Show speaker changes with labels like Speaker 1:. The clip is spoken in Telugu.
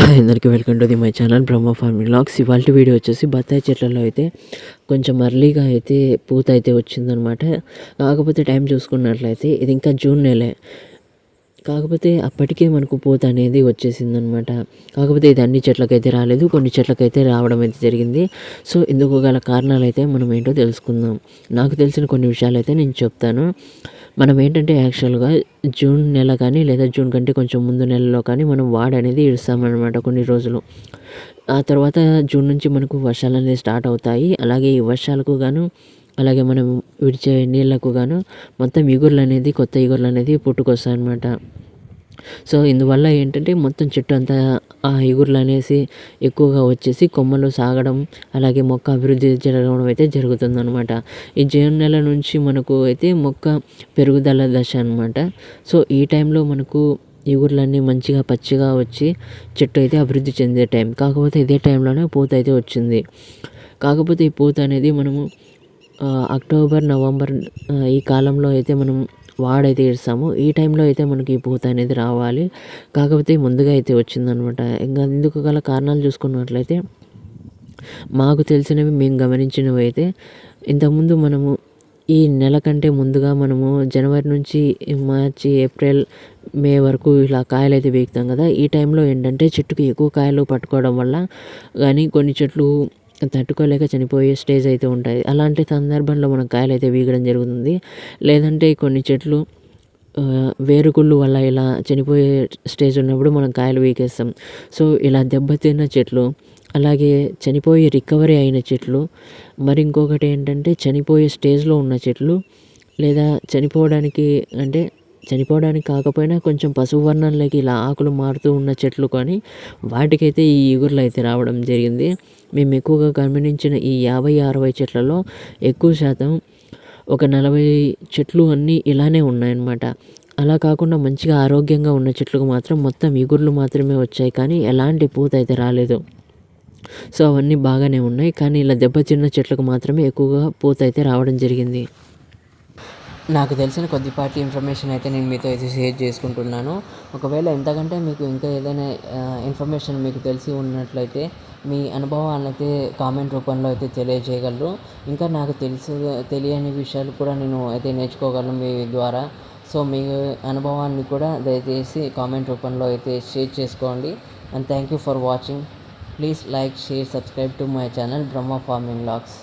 Speaker 1: హాయ్ అందరికీ welcome to the my channel Brahma farming vlogs ఇవాళ వీడియో వచ్చేసి బత్తాయి చెట్లలో అయితే కొంచెం అర్లీగా అయితే పూత అయితే వచ్చిందనమాట కాకపోతే టైం చూసుకున్నట్లయితే ఇది ఇంకా జూన్ నెలే. కాకపోతే అప్పటికే మనకు పూత అనేది వచ్చేసిందనమాట కాకపోతే ఇది అన్ని చెట్లకైతే రాలేదు కొన్ని చెట్లకైతే రావడం అయితే జరిగింది. సో ఇందుకు గల కారణాలు అయితే మనం ఏంటో తెలుసుకుందాం. నాకు తెలిసిన కొన్ని విషయాలు అయితే నేను చెప్తాను. మనం ఏంటంటే యాక్చువల్గా జూన్ నెల కానీ లేదా జూన్ కంటే కొంచెం ముందు నెలలో కానీ మనం వాడ అనేది ఇస్తామన్నమాట కొన్ని రోజులు. ఆ తర్వాత జూన్ నుంచి మనకు వర్షాలు అనేది స్టార్ట్ అవుతాయి. అలాగే ఈ వర్షాలకు గాను అలాగే మనం విడిచే నీళ్ళకు గాను మొత్తం ఇగుర్లు అనేది కొత్త ఇగుర్లు అనేది పుట్టుకొస్తాయి అనమాట సో ఇందువల్ల ఏంటంటే మొత్తం చెట్టు అంతా ఆ ఇగుర్లు అనేసి ఎక్కువగా వచ్చేసి కొమ్మలు సాగడం అలాగే మొక్క అభివృద్ధి జరగడం అయితే జరుగుతుందనమాట ఈ జూన్ నెల నుంచి మనకు అయితే మొక్క పెరుగుదల దశ అనమాట సో ఈ టైంలో మనకు ఇగుర్లన్నీ మంచిగా పచ్చిగా వచ్చి చెట్టు అయితే అభివృద్ధి చెందే టైం. కాకపోతే ఇదే టైంలోనే పూత అయితే వచ్చింది. కాకపోతే ఈ పూత అనేది మనము అక్టోబర్ నవంబర్ ఈ కాలంలో అయితే మనం వాడైతే ఇస్తాము ఈ టైంలో అయితే మనకి ఈ పూత అనేది రావాలి. కాకపోతే ముందుగా అయితే వచ్చిందనమాట. ఇంకా ఇందుకు గల కారణాలు చూసుకున్నట్లయితే మాకు తెలిసినవి మేము గమనించినవి అయితే ఇంతకుముందు మనము ఈ నెల కంటే ముందుగా మనము జనవరి నుంచి మార్చి ఏప్రిల్ మే వరకు ఇలా కాయలు అయితే వేగుతాం కదా. ఈ టైంలో ఏంటంటే చెట్టుకి ఎక్కువ కాయలు పట్టుకోవడం వల్ల కానీ కొన్ని చెట్లు తట్టుకోలేక చనిపోయే స్టేజ్ అయితే ఉంటాయి. అలాంటి సందర్భంలో మనం కాయలు అయితే వీగడం జరుగుతుంది. లేదంటే కొన్ని చెట్లు వేరుకుళ్ళు వల్ల ఇలా చనిపోయే స్టేజ్ ఉన్నప్పుడు మనం కాయలు వీకేస్తాం సో ఇలా దెబ్బతిన్న చెట్లు అలాగే చనిపోయి రికవరీ అయిన చెట్లు మరి ఇంకొకటి ఏంటంటే చనిపోయే స్టేజ్లో ఉన్న చెట్లు లేదా చనిపోవడానికి అంటే చనిపోవడానికి కాకపోయినా కొంచెం పసుపు వర్ణంలోకి ఇలా ఆకులు మారుతూ ఉన్న చెట్లు కానీ వాటికైతే ఈ ఇగుర్లు అయితే రావడం జరిగింది. మేము ఎక్కువగా గమనించిన ఈ యాభై అరవై చెట్లలో ఎక్కువ శాతం ఒక నలభై చెట్లు అన్నీ ఇలానే ఉన్నాయన్నమాట. అలా కాకుండా మంచిగా ఆరోగ్యంగా ఉన్న చెట్లకు మాత్రం మొత్తం ఇగుర్లు మాత్రమే వచ్చాయి కానీ ఎలాంటి పూత అయితే రాలేదు. సో అవన్నీ బాగానే ఉన్నాయి కానీ ఇలా దెబ్బతిన్న చెట్లకు మాత్రమే ఎక్కువగా పూత అయితే రావడం జరిగింది. నాకు తెలిసిన కొద్దిపాటి ఇన్ఫర్మేషన్ అయితే నేను మీతో అయితే షేర్ చేసుకుంటున్నాను. ఒకవేళ ఎంతకంటే మీకు ఇంకా ఏదైనా ఇన్ఫర్మేషన్ మీకు తెలిసి ఉన్నట్లయితే మీ అనుభవాన్ని అయితే కామెంట్ రూపంలో అయితే తెలియజేయగలరు. ఇంకా నాకు తెలుసు తెలియని విషయాలు కూడా నేను అయితే నేర్చుకోగలను మీ ద్వారా. సో మీ అనుభవాన్ని కూడా దయచేసి కామెంట్ రూపంలో అయితే షేర్ చేసుకోండి. And thank you for watching. Please like share subscribe to my channel Brahma farming vlogs.